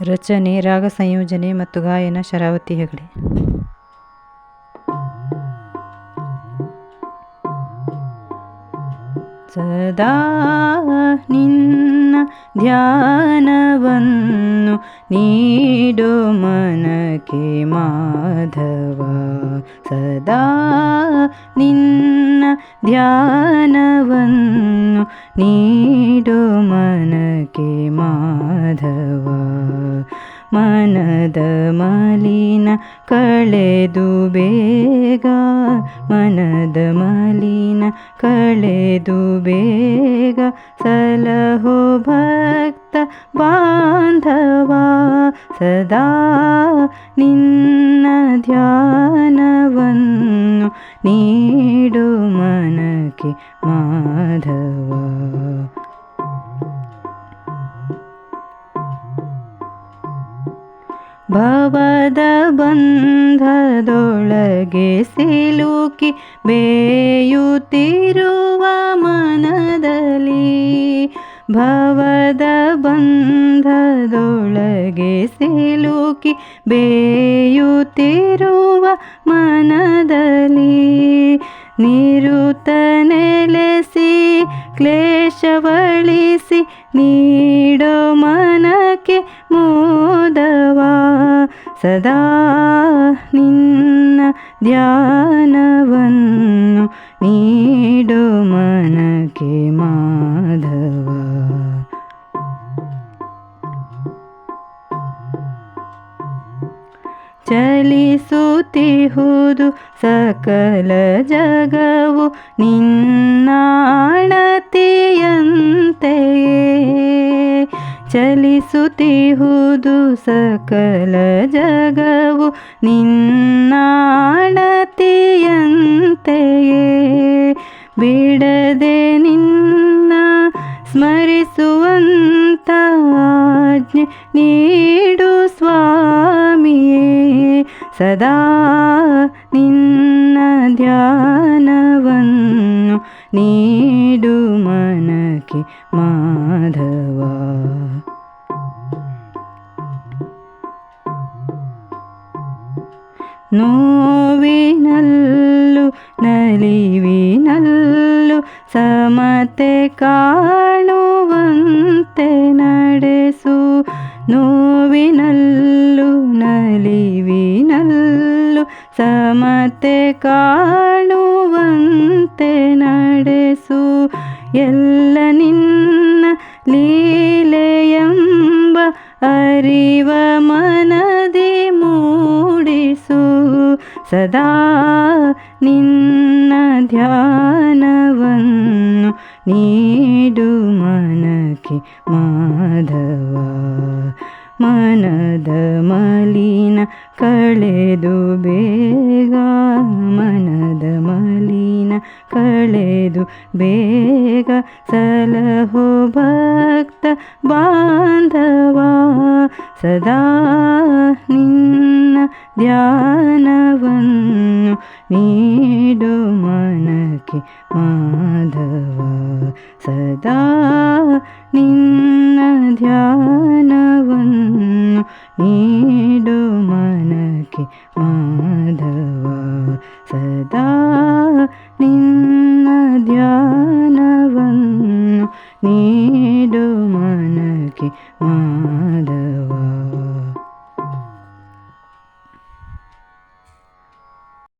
ರಚನೆ, ರಾಗ ಸಂಯೋಜನೆ ಮತ್ತು ಗಾಯನ ಶರಾವತಿ ಹೆಗಡೆ. ಸದಾ ನಿನ್ನ ಧ್ಯಾನವನ್ನು ನೀಡು ಮನಕ್ಕೆ ಮಾಧವ, ಸದಾ ನಿನ್ನ ಧ್ಯಾನವನ್ನು ನೀಡು ಮನಕ್ಕೆ ಮಾಧವ. ಮನದ ಮಲಿನ ಕಳೆದು ಬೇಗ ಮನದ ಮಲಿನ ಕಳೆದು ಬೇಗ ಸಲಹೋ ಭಕ್ತ ಬಾಂಧವ ಸದಾ ನಿನ್ನ ಧ್ಯಾನವನ್ನು ನೀಡು ಮನಕ್ಕೆ ಮಾಧವ ಭವದ ಬಂಧದೊಳಗೆ ಸಿಲುಕಿ ಬೇಯುತ್ತಿರುವ ಮನದಲ್ಲಿ ಭವದ ಬಂಧದೊಳಗೆ ಸಿಲುಕಿ ಬೇಯುತ್ತಿರುವ ಮನದಲ್ಲಿ ನಿರುತ ನೆಲೆಸಿ ಕ್ಲೇಶವಳಿಸಿ ನೀಡೋ ಮನಕ್ಕೆ ಮೋದವ ಸದಾ ನಿನ್ನ ಧ್ಯಾನವನ್ನು ನೀಡು ಮನಕ್ಕೆ ಮಾಧವ. ಚಲಿಸುತ್ತಿಹುದು ಸಕಲ ಜಗವು ನಿನ್ನಾಣತೆಯಂತೆಯೇ. ಚಲಿಸುತ್ತಿಹುದು ಸಕಲ ಜಗವು ನಿನ್ನಾಣತೆಯಂತೆಯೇ ಬಿಡದೆ ನಿನ್ನ ಸ್ಮರಿಸುವಂತ ನೀಡು ಸ್ವಾಮಿಯೇ. ಸದಾ ನಿನ್ನ ಧ್ಯಾನವನ್ನು ನೀಡು ಮನಕ್ಕೆ ಮಾಧವ. ನೋವಿನಲ್ಲು ನಲಿವಿನಲ್ಲು ಸಮತೆ ಕಾಣುವಂತೆ ನಡೆಸು. ನೋವಿನಲ್ಲು ನಲಿವಿನಲ್ಲು ಸಮತೆ ಕಾಣುವಂತೆ ನಡೆಸು. ಎಲ್ಲ ನಿನ್ನ ಲೀಲೆಯೆಂಬ ಸದಾ ನಿನ್ನ ಧ್ಯಾನವನ್ನು ನೀಡು ಮನಕ್ಕೆ ಮಾಧವ. ಮನದ ಮಲಿನ ಕಳೆದು ಬೇಗ, ಮನದ ಮಲಿನ ಕಳೆದು ಬೇಗ ಸಲಹೋ ಭಕ್ತ ಬಾಂಧವ, ಸದಾ ನಿನ್ನ ಧ್ಯಾನವನ್ನು ನೀಡು ಮನಕ್ಕೆ ಮಾಧವ. ಸದಾ ನಿನ್ನ ಧ್ಯಾನವನ್ನು ನೀಡು ಮನಕ್ಕೆ ಮಾಧವ. ಸದಾ ನಿನ್ನ ಧ್ಯಾನವನ್ನು ನೀಡು ಮನಕ್ಕೆ ಮಾಧವ.